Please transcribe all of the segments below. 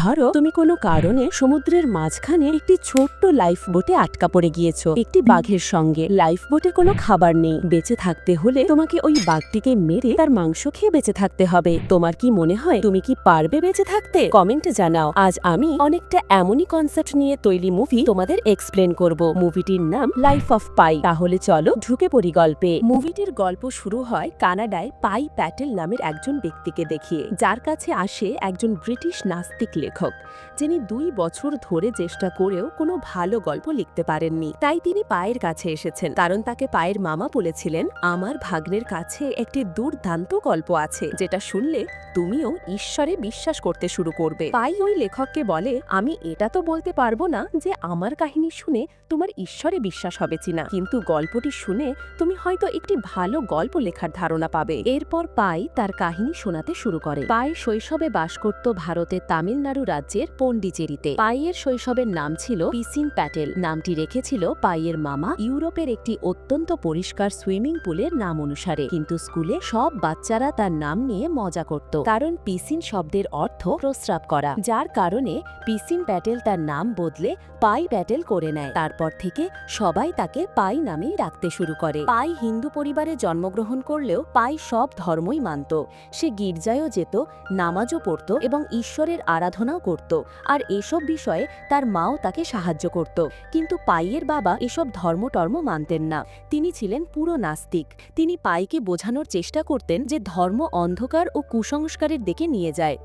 ধরো, তুমি কোনো কারণে সমুদ্রের মাঝখানে একটি ছোট্ট লাইফ বোটে আটকা পড়ে গিয়েছো। একটি বাঘের সঙ্গে লাইফ বোটে কোনো খাবার নেই। বেঁচে থাকতে হলে তোমাকে ওই বাঘটিকে মেরে তার মাংস খেয়ে বেঁচে থাকতে হবে। তোমার কি মনে হয়, তুমি কি পারবে বেঁচে থাকতে? কমেন্টে জানাও। আজ আমি অনেকটা এমনই কনসেপ্ট নিয়ে তৈরি মুভি তোমাদের এক্সপ্লেন করব। মুভিটির নাম লাইফ অফ পাই। তাহলে চলো ঢুকে পড়ি গল্পে। মুভিটির গল্প শুরু হয় কানাডায় পাই প্যাটেল নামের একজন ব্যক্তিকে দেখিয়ে। যার কাছে আসে একজন ব্রিটিশ নাস্তিক লেখক, যিনি দুই বছর ধরে চেষ্টা করেও কোনো ভালো গল্প লিখতে পারেননি। তাই তিনি পায়ের কাছে এসেছেন, কারণ তাকে পায়ের মামা বলেছিলেন, আমার ভাগ্নের কাছে একটি দুর্দান্ত গল্প আছে, যেটা শুনলে তুমিও ঈশ্বরে বিশ্বাস করতে শুরু করবে। পাই ওই লেখককে বলে, আমি এটা তো বলতে পারব না যে আমার কাহিনী শুনে তোমার ঈশ্বরে বিশ্বাস হবে কিনা। কিন্তু গল্পটি শুনে তুমি হয়তো একটি ভালো গল্প লেখার ধারণা পাবে। এরপর পাই তার কাহিনী শোনাতে শুরু করে। পাই শৈশবে বাস করত ভারতের তামিলনাড়ু রাজ্যের পন্ডিচেরিতে পাইয়ের শৈশবের নাম ছিল পিসিন প্যাটেল। নামটি রেখেছিল পাইয়ের মামা। ইউরোপের একটি অত্যন্ত পরিষ্কার সুইমিং পুলের নাম অনুসারে। কিন্তু স্কুলে সব বাচ্চারা তার নাম নিয়ে মজা করত। কারণ পিসিন শব্দের অর্থ প্রস্রাব করা। যার কারণে পিসিন প্যাটেল তার নাম বদলে পাই প্যাটেল করে নেয়। তারপর থেকে সবাই তাকে পাই নামেই ডাকতে শুরু করে। পাই হিন্দু পরিবারে জন্মগ্রহণ করলেও পাই সব ধর্মই মানত। সে গির্জায়ও যেত, নামাজও পড়ত এবং ঈশ্বরের আরাধনাও করত আর এসব বিষয়ে তার মাও তাকে সাহায্য করত। কিন্তু পাইয়ের বাবা এসব ধর্মটর্ম মানতেন না। তিনি ছিলেন পুরো নাস্তিক। তিনি পাইকে বোঝানোর চেষ্টা করতেন যে ধর্ম অন্ধকার ও কুসংস্কারের দিকে নিয়ে যায়।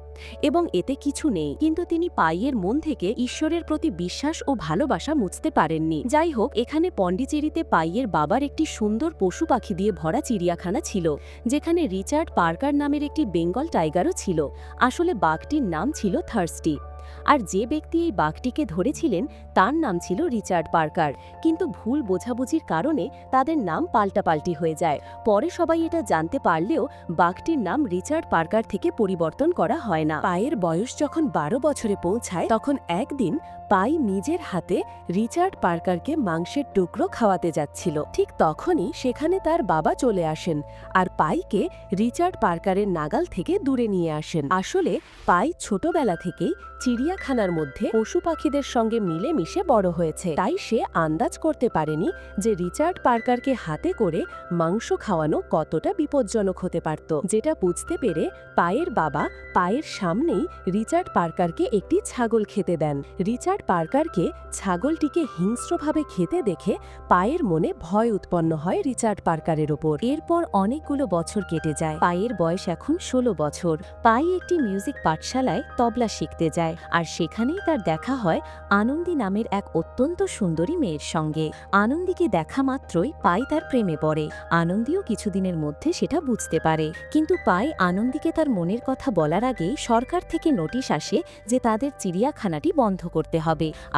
এবং এতে কিছু নেই। কিন্তু তিনি পাইয়ের মন থেকে ঈশ্বরের প্রতি বিশ্বাস ও ভালোবাসা মুছতে পারেননি। যাই হোক এখানে পণ্ডিচেরিতে পাইয়ের বাবার একটি সুন্দর পশু পাখি দিয়ে ভরা চিড়িয়াখানা ছিল, যেখানে রিচার্ড পার্কার নামের একটি বেঙ্গল টাইগারও ছিল। আসলে বাঘটির নাম ছিল থার্স্টি। আর যে ব্যক্তি এই বাঘটিকে ধরেছিলেন, তার নাম ছিল রিচার্ড পার্কার। কিন্তু ভুল বোঝাবুঝির কারণে তাদের নাম পাল্টাপাল্টি হয়ে যায়। পরে সবাই এটা জানতে পারলেও বাঘটির নাম রিচার্ড পার্কার থেকে পরিবর্তন করা হয় না। পায়ের বয়স যখন বারো বছরে পৌঁছায়, তখন একদিন পাই নিজের হাতে রিচার্ড পার্কারকে মাংসের টুকরো খাওয়াতে যাচ্ছিল। ঠিক তখনই সেখানে তার বাবা চলে আসেন আর পাইকে রিচার্ড পার্কারের নাগাল থেকে দূরে নিয়ে আসেন। আসলে পাই ছোটবেলা থেকেই চিড়িয়াখানার মধ্যে পশু পাখিদের সঙ্গে মিলে মিশে বড় হয়েছে। তাই সে আন্দাজ করতে পারেনি যে রিচার্ড পার্কারকে হাতে করে মাংস খাওয়ানো কতটা বিপজ্জনক হতে পারত। যেটা বুঝতে পেরে পায়ের বাবা পায়ের সামনেই রিচার্ড পার্কারকে একটি ছাগল খেতে দেন। রিচার্ড পার্কারকে ছাগলটিকে হিংস্রভাবে খেতে দেখে পায়ের মনে ভয় উৎপন্ন হয় রিচার্ড পার্কারের ওপর। এরপর অনেকগুলো বছর কেটে যায়। পায়ের বয়স এখন ষোলো বছর। পাই একটি মিউজিক পাঠশালায় তবলা শিখতে যায় আর সেখানেই তার দেখা হয় আনন্দী নামের এক অত্যন্ত সুন্দরী মেয়ের সঙ্গে। আনন্দীকে দেখা মাত্রই পাই তার প্রেমে পড়ে। আনন্দীও কিছুদিনের মধ্যে সেটা বুঝতে পারে। কিন্তু পাই আনন্দীকে তার মনের কথা বলার আগেই সরকার থেকে নোটিশ আসে যে তাদের চিড়িয়াখানাটি বন্ধ করতে হবে।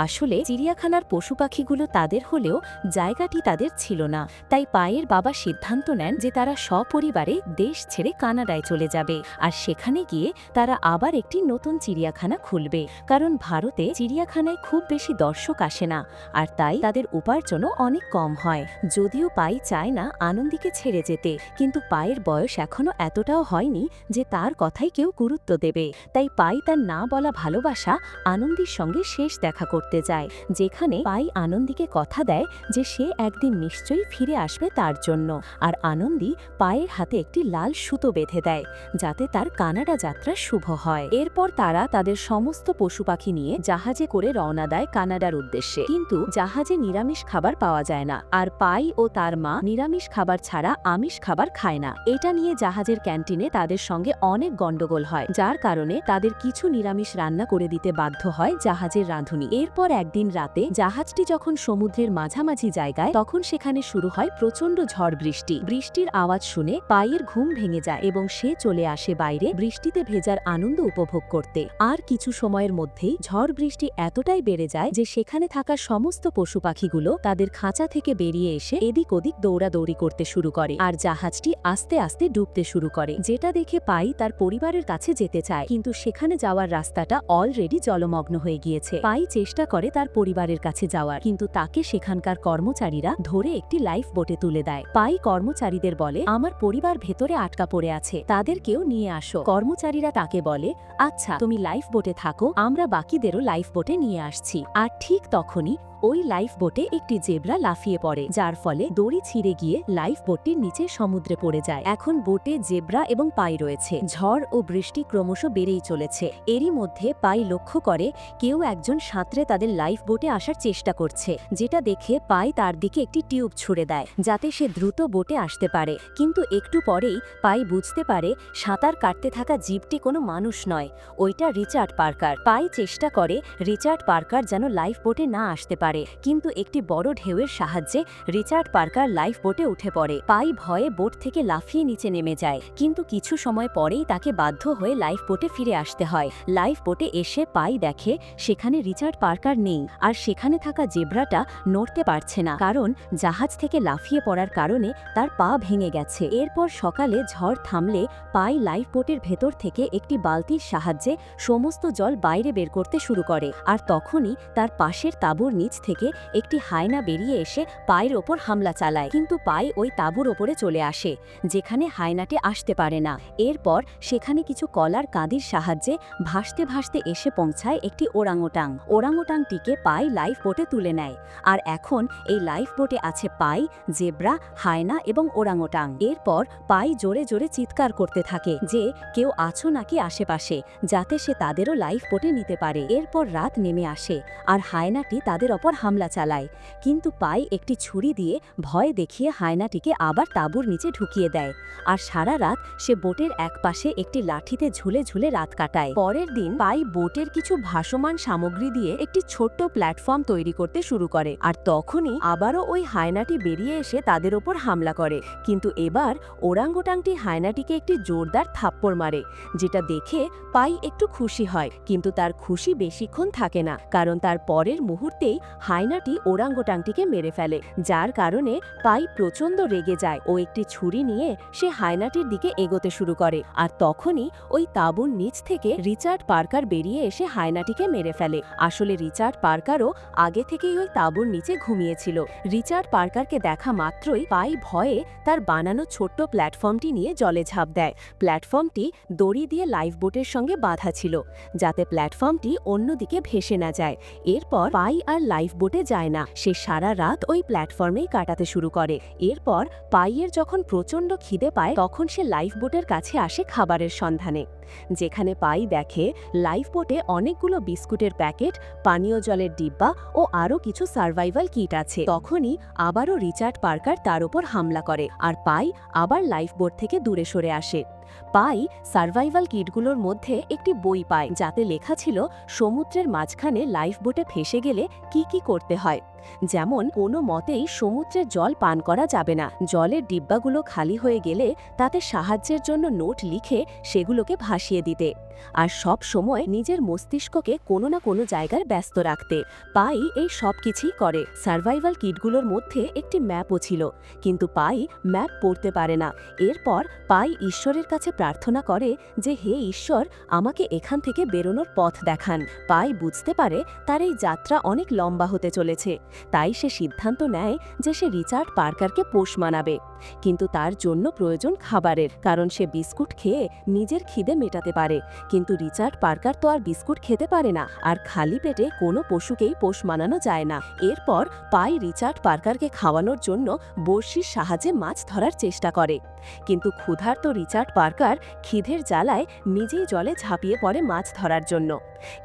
আসলে চিড়িয়াখানার পশু পাখিগুলো তাদের হলেও জায়গাটি তাদের ছিল না। তাই পায়ের বাবা সিদ্ধান্ত নেন যে তারা সপরিবারে দেশ ছেড়ে কানাডায় চলে যাবে আর সেখানে গিয়ে তারা আবার একটি নতুন চিড়িয়াখানা খুলবে। কারণ ভারতে চিড়িয়াখানায় খুব বেশি দর্শক আসে না আর তাই তাদের উপার্জনও অনেক কম হয়। যদিও পাই চায় না আনন্দীকে ছেড়ে যেতে, কিন্তু পায়ের বয়স এখনও এতটাও হয়নি যে তার কথাই কেউ গুরুত্ব দেবে। তাই পাই তার না বলা ভালোবাসা আনন্দীর সঙ্গে শেষ দেখা করতে যায়, যেখানে পাই আনন্দীকে কথা দেয় যে সে একদিন নিশ্চয়ই ফিরে আসবে তার জন্য। আর আনন্দী পায়ের হাতে একটি লাল সুতো বেঁধে দেয়, যাতে তার কানাডা যাত্রা শুভ হয়। এরপর তারা তাদের সমস্ত পশু পাখি নিয়ে জাহাজে করে রওনা দেয় কানাডার উদ্দেশ্যে। কিন্তু জাহাজে নিরামিষ খাবার পাওয়া যায় না। আর পাই ও তার মা নিরামিষ খাবার ছাড়া আমিষ খাবার খায় না। এটা নিয়ে জাহাজের ক্যান্টিনে তাদের সঙ্গে অনেক গন্ডগোল হয়, যার কারণে তাদের কিছু নিরামিষ রান্না করে দিতে বাধ্য হয় জাহাজের রাঁধুনি এরপর একদিন রাতে জাহাজটি যখন সমুদ্রের মাঝামাঝি জায়গায়, তখন সেখানে শুরু হয় প্রচণ্ড ঝড় বৃষ্টি। বৃষ্টির আওয়াজ শুনে পায়ের ঘুম ভেঙে যায় এবং সে চলে আসে বাইরে বৃষ্টিতে ভেজার আনন্দ উপভোগ করতে। আর কিছু সময়ের মধ্যেই ঝড় বৃষ্টি এতটাই বেড়ে যায় যে সেখানে থাকা সমস্ত পশু পাখিগুলো তাদের খাঁচা থেকে বেরিয়ে এসে এদিক ওদিক দৌড়াদৌড়ি করতে শুরু করে আর জাহাজটি আস্তে আস্তে ডুবতে শুরু করে। যেটা দেখে পাই তার পরিবারের কাছে যেতে চায়, কিন্তু সেখানে যাওয়ার রাস্তাটা অলরেডি জলমগ্ন হয়ে গিয়েছে। পাই পাই চেষ্টা করে তার পরিবারের কাছে যাওয়ার। কিন্তু তাকে সেখানকার কর্মচারীরা ধরে একটি লাইফ বোটে তুলে দেয়। পাই কর্মচারীদের বলে, আমার পরিবার ভেতরে আটকা পড়ে আছে, তাদেরকেও নিয়ে আসো। কর্মচারীরা তাকে বলে আচ্ছা তুমি লাইফ বোটে থাকো, আমরা বাকিদেরও লাইফ বোটে নিয়ে আসছি। আর ঠিক তখনই ওই লাইফ বোটে একটি জেব্রা লাফিয়ে পড়ে, যার ফলে দড়ি ছিঁড়ে গিয়ে লাইফ বোটটির নিচে সমুদ্রে পড়ে যায়। এখন বোটে জেব্রা এবং পাই রয়েছে। ঝড় ও বৃষ্টি ক্রমশ বেড়েই চলেছে। এরই মধ্যে পাই লক্ষ্য করে, কেউ একজন সাঁতরে তাদের লাইফ বোটে আসার চেষ্টা করছে, যেটা দেখে পাই তার দিকে একটি টিউব ছুড়ে দেয়, যাতে সে দ্রুত বোটে আসতে পারে। কিন্তু একটু পরেই পাই বুঝতে পারে, সাঁতার কাটতে থাকা জীবটি কোনো মানুষ নয়, ওইটা রিচার্ড পার্কার। পাই চেষ্টা করে, রিচার্ড পার্কার যেন লাইফ বোটে না আসতে পারে। কিন্তু একটি বড় ঢেউয়ের সাহায্যে রিচার্ড পার্কার লাইফ বোটে উঠে পড়ে। পাই ভয়ে বোট থেকে লাফিয়ে নিচে নেমে যায়, কিন্তু কিছু সময় পরেই তাকে বাধ্য হয়ে লাইফ বোটে ফিরে আসতে হয়। লাইফ বোটে এসে পাই দেখে সেখানে রিচার্ড পার্কার নেই, আর সেখানে থাকা জেব্রাটা নড়তে পারছে না, কারণ জাহাজ থেকে লাফিয়ে পড়ার কারণে তার পা ভেঙে গেছে। এরপর সকালে ঝড় থামলে পাই লাইফ বোটের ভেতর থেকে একটি বালতির সাহায্যে সমস্ত জল বাইরে বের করতে শুরু করে, আর তখনই তার পাশের তাঁবুর নিচ থেকে একটি হায়না বেরিয়ে এসে পায়ের ওপর হামলা চালায়। কিন্তু পাই ওই তাঁবুর ওপরে চলে আসে, যেখানে হায়নাটি আসতে পারে না। এরপর সেখানে কিছু কলার কাঁদির সাহায্যে ভাসতে ভাসতে এসে পৌঁছায় একটি ওরাংওটাং ওরাংওটাংটিকে পাই লাইফ বোটে তুলে নেয়। আর এখন এই লাইফ বোটে আছে পাই, জেব্রা, হায়না এবং ওরাংওটাং এরপর পাই জোরে জোরে চিৎকার করতে থাকে যে কেউ আছো নাকি আশেপাশে, যাতে সে তাদেরও লাইফ বোটে নিতে পারে। এরপর রাত নেমে আসে, আর হায়নাটি তাদের ওপর হামলা চালায়, কিন্তু পাই একটি ছুরি দিয়ে ভয় দেখিয়ে হায়নাটিকে আবার তাঁবুর নিচে ঢুকিয়ে দেয়। আর সারা রাত সে বোটের একপাশে একটি লাঠিতে ঝুলে ঝুলে রাত কাটায়। পরের দিন পাই বোটের কিছু ভাসমান সামগ্রী দিয়ে একটি ছোট্ট প্ল্যাটফর্ম তৈরি করতে শুরু করে। আর তখনই আবারও ওই হায়নাটি বেরিয়ে এসে তাদের ওপর হামলা করে। কিন্তু এবার ওরাঙ্গোটাংটি হায়নাটিকে একটি জোরদার থাপ্পড় মারে, যেটা দেখে পাই একটু খুশি হয়। কিন্তু তার খুশি বেশিক্ষণ থাকে না, কারণ তার পরের মুহূর্তেই হায়নাটি ওরাঙ্গোটাংটিকে মেরে ফেলে, যার কারণে পাই প্রচণ্ড রেগে যায় ও একটি ছুরি নিয়ে সে হায়নাটির দিকে এগোতে শুরু করে। আর তখনই ওই তাঁবুর নিচ থেকে রিচার্ড পার্কার বেরিয়ে এসে হায়নাটিকে মেরে ফেলে। আসলে রিচার্ড পার্কারও আগে থেকেই ওই তাঁবুর নিচে ঘুমিয়েছিল। রিচার্ড পার্কারকে দেখা মাত্রই পাই ভয়ে তার বানানো ছোট্ট প্ল্যাটফর্মটি নিয়ে জলে ঝাঁপ দেয়। প্ল্যাটফর্মটি দড়ি দিয়ে লাইফ বোটের সঙ্গে বাঁধা ছিল, যাতে প্ল্যাটফর্মটি অন্যদিকে ভেসে না যায়। এরপর পাই আর লাইফ বোটে যায় না। সে সারা রাত ওই প্ল্যাটফর্মেই কাটাতে শুরু করে। এরপর পাইয়ের যখন প্রচণ্ড খিদে পায়, তখন সে লাইফ বোটের কাছে আসে খাবারের সন্ধানে। যেখানে পাই দেখে লাইফ বোটে অনেকগুলো বিস্কুটের প্যাকেট, পানীয় জলের ডিব্বা ও আরও কিছু সার্ভাইভাল কিট আছে। তখনই আবারও রিচার্ড পার্কার তার উপর হামলা করে। আর পাই আবার লাইফ বোট থেকে দূরে সরে আসে। পাই সার্ভাইভাল কিটগুলোর মধ্যে একটি বই পায় যাতে লেখা ছিল সমুদ্রের মাঝখানে লাইফ বোটে ফেসে গেলে কি কি করতে হয়। যেমন কোনো মতেই সমুদ্রের জল পান করা যাবে না। জলের ডিব্বাগুলো খালি হয়ে গেলে তাতে সাহায্যের জন্য নোট লিখে সেগুলোকে ভাসিয়ে দিতে। আর সব সময় নিজের মস্তিষ্ককে কোনো না কোনো জায়গায় ব্যস্ত রাখতে। পাই এই সব কিছুই করে। সার্ভাইভাল কিটগুলোর মধ্যে একটি ম্যাপও ছিল। কিন্তু পাই ম্যাপ পড়তে পারে না। এরপর পাই ঈশ্বরের কাছে প্রার্থনা করে যে, হে ঈশ্বর, আমাকে এখান থেকে বেরোনোর পথ দেখান। পাই বুঝতে পারে তার এই যাত্রা অনেক লম্বা হতে চলেছে। তাই সে সিদ্ধান্ত নেয় যে সে রিচার্ড পার্কারকে পোষ মানাবে। কিন্তু তার জন্য প্রয়োজন খাবারের, কারণ সে বিস্কুট খেয়ে নিজের খিদে মেটাতে পারে। কিন্তু রিচার্ড পার্কার তো আর বিস্কুট খেতে পারে না, আর খালি পেটে কোনো পশুকেই পোষ মানানো যায় না। এরপর পাই রিচার্ড পার্কারকে খাওয়ানোর জন্য বড়শির সাহায্যে মাছ ধরার চেষ্টা করে। কিন্তু ক্ষুধার্ত রিচার্ড পার্কার খিদের জ্বালায় নিজেই জলে ঝাঁপিয়ে পড়ে মাছ ধরার জন্য।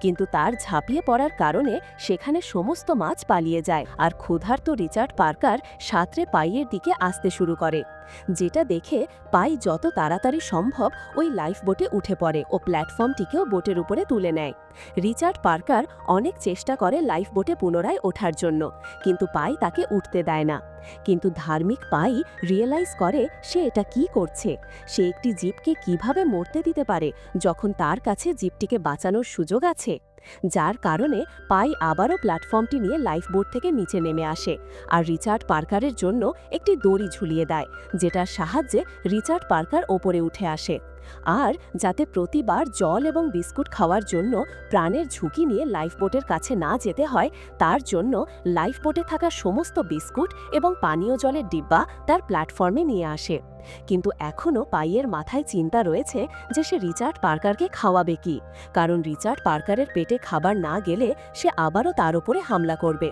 কিন্তু তার ঝাঁপিয়ে পড়ার কারণে সেখানে সমস্ত মাছ পালিয়ে যায়। আর ক্ষুধার্ত রিচার্ড পার্কার সাঁতরে পাইয়ের দিকে আসতে শুরু করে। যেটা দেখে পাই যত তাড়াতাড়ি সম্ভব ওই লাইফ বোটে উঠে পড়ে ও প্ল্যাটফর্মটিকেও বোটের উপরে তুলে নেয়। রিচার্ড পার্কার অনেক চেষ্টা করে লাইফ বোটে পুনরায় ওঠার জন্য, কিন্তু পাই তাকে উঠতে দেয় না। কিন্তু ধার্মিক পাই রিয়েলাইজ করে সে এটা কি করছে, সে একটি জীবকে কীভাবে মরতে দিতে পারে, যখন তার কাছে জীবটিকে বাঁচানোর সুযোগ আছে? যার কারণে পাই আবারও প্ল্যাটফর্মটি নিয়ে লাইফ বোট থেকে নিচে নেমে আসে আর রিচার্ড পার্কারের জন্য একটি দড়ি ঝুলিয়ে দেয়, যেটার সাহায্যে রিচার্ড পার্কার ওপরে উঠে আসে। আর যাতে প্রতিবার জল এবং বিস্কুট খাওয়ার জন্য প্রাণের ঝুঁকি নিয়ে লাইফবোটের কাছে না যেতে হয়, তার জন্য লাইফবোটে থাকা সমস্ত বিস্কুট এবং পানীয় জলের ডিব্বা তার প্ল্যাটফর্মে নিয়ে আসে। কিন্তু এখনও পাইয়ের মাথায় চিন্তা রয়েছে যে সে রিচার্ড পার্কারকে খাওয়াবে কি, কারণ রিচার্ড পার্কারের পেটে খাবার না গেলে সে আবারও তার উপরে হামলা করবে।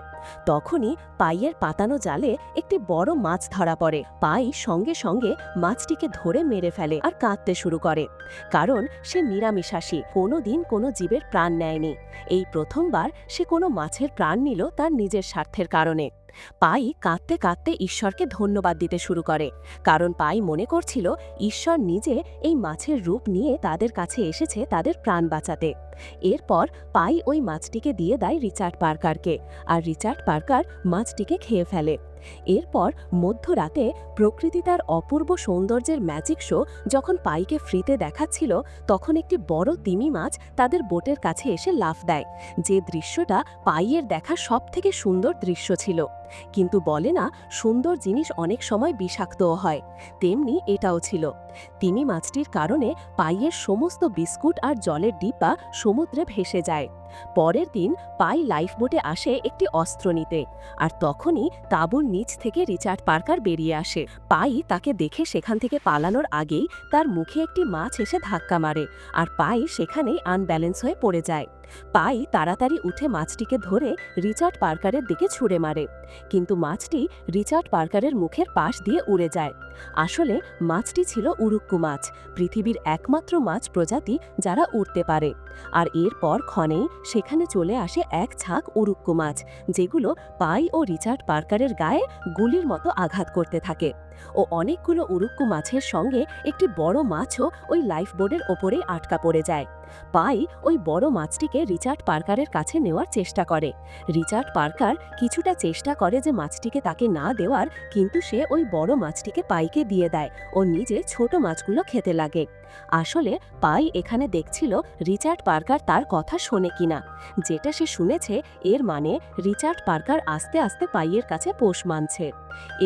তখনই পাইয়ের পাতানো জালে একটি বড় মাছ ধরা পড়ে। পাই সঙ্গে সঙ্গে মাছটিকে ধরে মেরে ফেলে আর কাঁদতে শুরু করে, কারণ সে নিরামিষাসী কোনো দিন কোনো জীবের প্রাণ নেয়নি। এই প্রথমবার সে কোনো মাছের প্রাণ নিল তার নিজের স্বার্থের কারণে। পাই কাঁদতে কাঁদতে ঈশ্বরকে ধন্যবাদ দিতে শুরু করে। কারণ পাই মনে করছিল, ঈশ্বর নিজে এই মাছের রূপ নিয়ে তাদের কাছে এসেছে তাদের প্রাণ বাঁচাতে। এরপর পাই ওই মাছটিকে দিয়ে দেয় রিচার্ড পার্কারকে, আর রিচার্ড পার্কার মাছটিকে খেয়ে ফেলে। এরপর মধ্যরাতে প্রকৃতি তার অপূর্ব সৌন্দর্যের ম্যাজিক শো যখন পাইকে ফ্রিতে দেখাচ্ছিল, তখন একটি বড় তিমি মাছ তাদের বোটের কাছে এসে লাফ দেয়। যে দৃশ্যটা পাইয়ের দেখা সবথেকে সুন্দর দৃশ্য ছিল। কিন্তু বলে না, সুন্দর জিনিস অনেক সময় বিষাক্তও হয়। তেমনি এটাও ছিল। তিমি মাছটির কারণে পাইয়ের সমস্ত বিস্কুট আর জলের ডিব্বা সমুদ্রে ভেসে যায়। পরের দিন পাই লাইফবোটে আসে একটি অস্ত্র নিতে আর তখনই তাঁবুর নিচ থেকে রিচার্ড পার্কার বেরিয়ে আসে। পাই তাকে দেখে সেখান থেকে পালানোর আগেই তার মুখে একটি মাছ এসে ধাক্কা মারে আর পাই সেখানেই আনব্যালেন্স হয়ে পড়ে যায়। পাই তাড়াতাড়ি উঠে মাছটিকে ধরে রিচার্ড পার্কারের দিকে ছুঁড়ে মারে। কিন্তু মাছটি রিচার্ড পার্কারের মুখের পাশ দিয়ে উড়ে যায়। আসলে মাছটি ছিল উরুক্কু মাছ, পৃথিবীর একমাত্র মাছ প্রজাতি যারা উড়তে পারে। আর এরপর ক্ষণেই সেখানে চলে আসে এক ঝাঁক উরুক্কু মাছ, যেগুলো পাই ও রিচার্ড পার্কারের গায়ে গুলির মতো আঘাত করতে থাকে। ও অনেকগুলো উরুক্কু মাছের সঙ্গে একটি বড় মাছও ওই লাইফবোর্ডের ওপরেই আটকা পড়ে যায়। পাই ওই বড় মাছটিকে রিচার্ড পার্কারের কাছে নেওয়ার চেষ্টা করে। রিচার্ড পার্কার কিছুটা চেষ্টা করে যে মাছটিকে তাকে না দেওয়ার, কিন্তু সে ওই বড় মাছটিকে পাইকে দিয়ে দেয়। ও নিজে ছোট মাছগুলো খেতে লাগে। আসলে পাই এখানে দেখছিল রিচার্ড পার্কার তার কথা শোনে কিনা। যেটা সে শুনেছে, এর মানে রিচার্ড পার্কার আস্তে আস্তে পাইয়ের কাছে পোষ মানছে।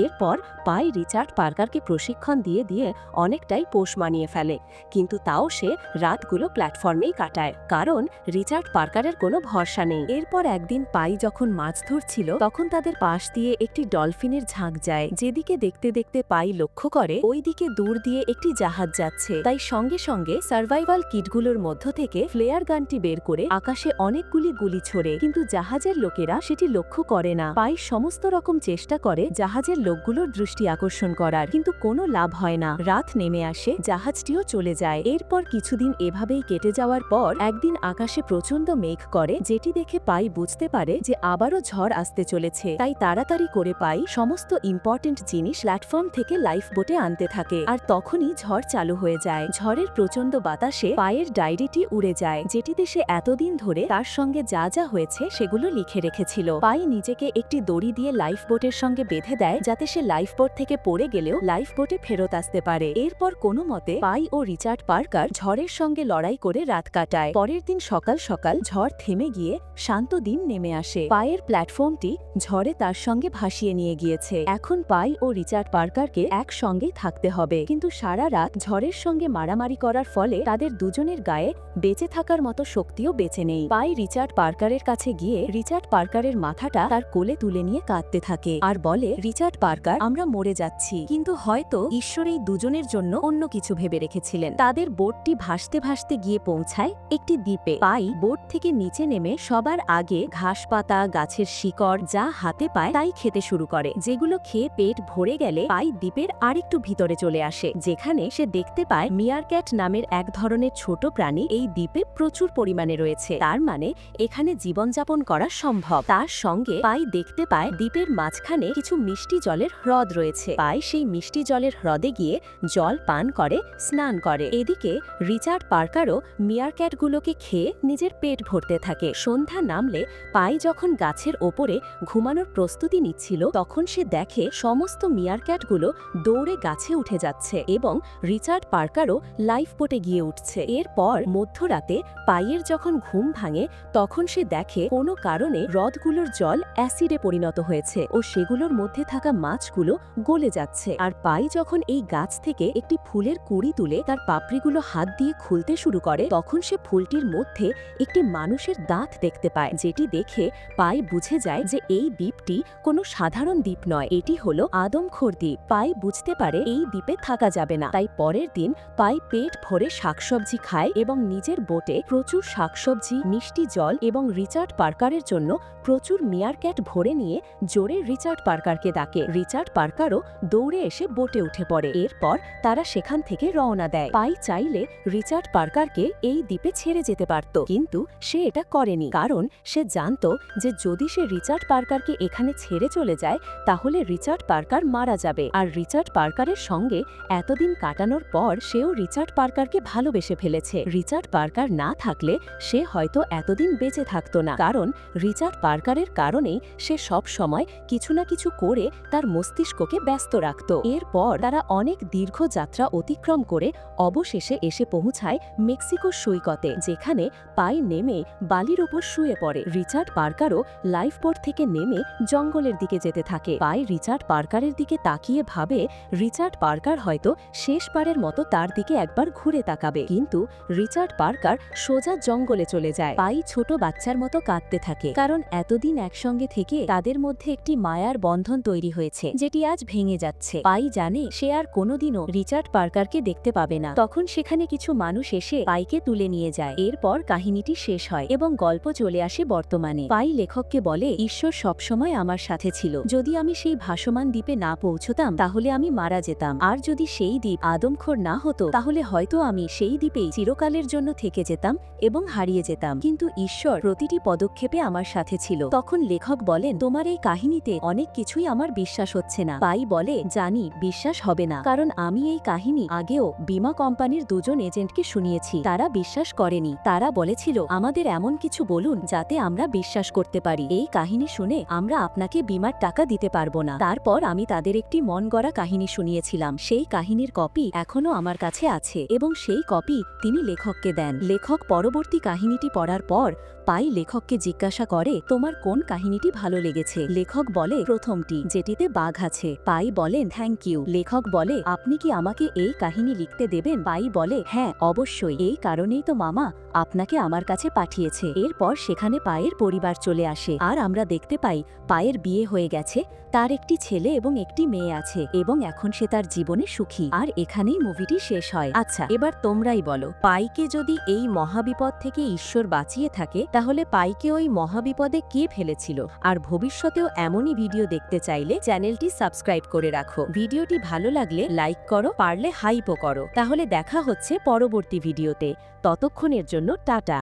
এরপর পাই রিচার্ড পার্কারকে প্রশিক্ষণ দিয়ে দিয়ে অনেকটাই পোষ মানিয়ে ফেলে। কিন্তু তাও সে রাতগুলো প্ল্যাটফর্মেই কাটায়, কারণ রিচার্ড পার্কারের কোনো ভরসা নেই। এরপর একদিন পাই যখন মাছ ধরছিল, তখন তাদের পাশ দিয়ে একটি ডলফিনের ঝাঁক যায়। যেদিকে দেখতে দেখতে পাই লক্ষ্য করে ওই দিকে দূর দিয়ে একটি জাহাজ যাচ্ছে। তাই সঙ্গে সঙ্গে সার্ভাইভাল কিটগুলোর মধ্য থেকে ফ্লেয়ার গানটি বের করে আকাশে অনেকগুলি গুলি ছোড়ে। কিন্তু জাহাজের লোকেরা সেটি লক্ষ্য করে না। পাই সমস্ত রকম চেষ্টা করে জাহাজের লোকগুলোর দৃষ্টি আকর্ষণ করার। কিন্তু কোনো লাভ হয় না। রাত নেমে আসে, জাহাজটিও চলে যায়। এরপর কিছুদিন এভাবেই কেটে যাওয়ার পর একদিন আকাশে প্রচণ্ড মেঘ করে, যেটি দেখে পাই বুঝতে পারে যে আবারও ঝড় আসতে চলেছে। তাই তাড়াতাড়ি করে পাই সমস্ত ইম্পর্টেন্ট জিনিস প্ল্যাটফর্ম থেকে লাইফ বোটে আনতে থাকে। আর তখনই ঝড় চালু হয়ে যায়। ঝড়ের প্রচণ্ড বাতাসে পায়ের ডায়েরিটি উড়ে যায়, যেটিতে সে এতদিন ধরে তার সঙ্গে যা যা হয়েছে সেগুলো লিখে রেখেছিল। পাই নিজেকে একটি দড়ি দিয়ে লাইফ বোটের সঙ্গে বেঁধে দেয়, যাতে সে লাইফ বোট থেকে পড়ে গেলেও লাইফ বোটে ফেরত আসতে পারে। এরপর কোনো মতে, পাই ও রিচার্ড পার্কার ঝড়ের সঙ্গে লড়াই করে রাত কাটায়। পরের দিন সকাল সকাল ঝড় থেমে গিয়ে শান্ত দিন নেমে আসে। পায়ের প্ল্যাটফর্মটি ঝড়ে তার সঙ্গে ভাসিয়ে নিয়ে গিয়েছে। এখন পাই ও রিচার্ড পার্কারকে একসঙ্গেই থাকতে হবে, কিন্তু সারা রাত ঝড়ের সঙ্গে মারামারি করার ফলে তাদের দুজনের গায়ে বেঁচে থাকার মতো শক্তিও বেঁচে নেই। পাই রিচার্ড পার্কারের কাছে গিয়ে রিচার্ড পার্কারের মাথাটা তার কোলে তুলে নিয়ে কাঁদতে থাকে আর বলে, রিচার্ড পার্কার, আমরা মরে যাচ্ছি। কিন্তু হয়তো ঈশ্বর এই দুজনের জন্য অন্য কিছু ভেবে রেখেছিলেন। তাদের বোটটি ভাসতে ভাসতে গিয়ে পৌঁছায় একটি দ্বীপে। পাই বোট থেকে নিচে নেমে সবার আগে ঘাস পাতা, গাছের শিকড় যা হাতে পায় তাই খেতে শুরু করে। যেগুলো খেয়ে পেট ভরে গেলে পাই দ্বীপের আরেকটু ভিতরে চলে আসে, যেখানে সে দেখতে পায় মিয়ারক্যাট নামের এক ধরনের ছোট প্রাণী এই দ্বীপে প্রচুর পরিমাণে রয়েছে। তার মানে এখানে জীবনযাপন করা সম্ভব। তার সঙ্গে পাই দেখতে পায় দ্বীপের মাঝখানে কিছু মিষ্টি জলের হ্রদ রয়েছে। পাই সেই মিষ্টি জলের হ্রদে গিয়ে জল পান করে, স্নান করে। এদিকে রিচার্ড পার্কারও মিয়ার মিয়ারক্যাটগুলোকে খেয়ে নিজের পেট ভরতে থাকে। সন্ধ্যা নামলে পাই যখন গাছের ওপরে ঘুমানোর প্রস্তুতি নিচ্ছিল, তখন সে দেখে সমস্ত মিয়ার মিয়ারক্যাটগুলো দৌড়ে গাছে উঠে যাচ্ছে এবং রিচার্ড পার্কারও লাইফ বোটে গিয়ে উঠছে। এরপর মধ্যরাতে পাইয়ের যখন ঘুম ভাঙে, তখন সে দেখে কোনো কারণে হ্রদগুলোর জল অ্যাসিডে পরিণত হয়েছে ও সেগুলোর মধ্যে থাকা মাছগুলো গলে যাচ্ছে। আর পাই যখন এই গাছ থেকে একটি ফুলের কুড়ি তুলে তার পাপড়িগুলো হাত দিয়ে খুলতে শুরু করে, তখন সে ফুলটির মধ্যে একটি মানুষের দাঁত দেখতে পায়, যেটি দেখে পাই বুঝে যায় যে এই দ্বীপটি কোনো সাধারণ দ্বীপ নয়, এটি হলো আদমখোর দ্বীপ। পাই বুঝতে পারে এই দ্বীপে থাকা যাবে না। তাই পরের দিন পাই পেট ভরে শাকসবজি খায় এবং নিজের বোটে প্রচুর শাকসবজি, মিষ্টি জল এবং রিচার্ড পার্কারের জন্য প্রচুর মিয়ার ক্যাট ভরে নিয়ে জোরে রিচার্ড পার্কারকে ডাকে। রিচার্ড পার্কারও দৌড়ে এসে বোটে উঠে পড়ে। এরপর তারা সেখান থেকে রওনা দেয়। পাই চাইলে রিচার্ড পার্কারকে এই দ্বীপে ছেড়ে যেতে পারত, কিন্তু সে এটা করেনি। কারণ সে জানত যে যদি সে রিচার্ড পার্কারকে এখানে ছেড়ে চলে যায়, তাহলে রিচার্ড পার্কার মারা যাবে। আর রিচার্ড পার্কারের সঙ্গে এতদিন কাটানোর পর সেও রিচার্ড পার্কারকে ভালোবেসে ফেলেছে। রিচার্ড পার্কার না থাকলে সে হয়তো এতদিন বেঁচে থাকতো না। কারণ রিচার্ড পার্কারের কারণেই সে সব সময় কিছু না কিছু করে তার মস্তিষ্ককে ব্যস্ত রাখত। এরপর তারা অনেক দীর্ঘ যাত্রা অতিক্রম করে অবশেষে এসে পৌঁছায় মেক্সিকো সৈকতে, যেখানে পায়ে নেমে বালির ওপর শুয়ে পড়ে। রিচার্ড পার্কারও লাইফ বোট থেকে নেমে জঙ্গলের দিকে যেতে থাকে। পাই রিচার্ড পার্কারের দিকে তাকিয়ে ভাবে, রিচার্ড পার্কার হয়তো শেষবারের মতো তার দিকে একবার ঘুরে তাকাবে। কিন্তু রিচার্ড পার্কার সোজা জঙ্গলে চলে যায়। পাই ছোট বাচ্চার মতো কাঁদতে থাকে। কারণ এতদিন একসঙ্গে থেকে তাদের মধ্যে একটি মায়ার বন্ধন তৈরি হয়েছে, যেটি আজ ভেঙে যাচ্ছে। পাই জানে সে আর কোনোদিনও রিচার্ড পার্কারকে দেখতে পাবে না। তখন সেখানে কিছু মানুষ এসে পাইকে তুলে নিয়ে যায়। এরপর কাহিনীটি শেষ হয় এবং গল্প চলে আসে বর্তমানে। পাই লেখককে বলে, ঈশ্বর সবসময় আমার সাথে ছিল। যদি আমি সেই ভাসমান দ্বীপে না পৌঁছতাম, তাহলে আমি মারা যেতাম। আর যদি সেই দ্বীপ আদমখোর না হতো, তাহলে হয়তো আমি সেই দ্বীপেই চিরকালের জন্য থেকে যেতাম এবং হারিয়ে যেতাম। কিন্তু ঈশ্বর প্রতিটি পদক্ষেপে আমার সাথে ছিল। তখন লেখক বলেন, তোমার এই কাহিনীতে অনেক কিছুই আমার বিশ্বাস হচ্ছে না। পাই বলে, জানি, বিশ্বাস হবে না। কারণ আমি এই কাহিনী আগেও বীমা কোম্পানির দুজন এজেন্টকে শুনিয়েছি। তারা বিশ্বাস করেনি। তারা বলেছিল, আমাদের এমন কিছু বলুন যাতে আমরা বিশ্বাস করতে পারি। এই কাহিনী শুনে আমরা আপনাকে বিমার টাকা দিতে পারব না। তারপর আমি তাদের একটি মন গড়া কাহিনী শুনিয়েছিলাম। সেই কাহিনীর কপি এখনও আমার কাছে আছে এবং সেই কপি তিনি লেখককে দেন। লেখক পরবর্তী কাহিনীটি পড়ার পর পাই লেখককে জিজ্ঞাসা করে, তোমার কোন কাহিনীটি ভালো লেগেছে? লেখক বলে, প্রথমটি, যেটিতে বাঘ আছে। পাই বলেন থ্যাংক ইউ। লেখক বলে, আপনি কি আমাকে এই কাহিনী লিখতে দেবেন? পাই বলে হ্যাঁ অবশ্যই। এই কারণেই তো মামা আপনাকে আমার কাছে পাঠিয়েছে। এরপর সেখানে পায়ের পরিবার চলে আসে। আর আমরা দেখতে পাই, পায়ের বিয়ে হয়ে গেছে, তার একটি ছেলে এবং একটি মেয়ে আছে এবং এখন সে তার জীবনে সুখী। আর এখানেই মুভিটি শেষ হয়। আচ্ছা এবার তোমরাই বলো, পাইকে যদি এই মহাবিপদ থেকে ঈশ্বর বাঁচিয়ে থাকে তাহলে পাইকে ওই মহাবিপদে কে ফেলেছিল? আর ভবিষ্যতেও এমনই ভিডিও দেখতে চাইলে চ্যানেলটি সাবস্ক্রাইব করে রাখো। ভিডিওটি ভালো লাগলে লাইক করো, পারলে হাইপও করো। তাহলে দেখা হচ্ছে পরবর্তী ভিডিওতে। ততক্ষণের জন্য টাটা।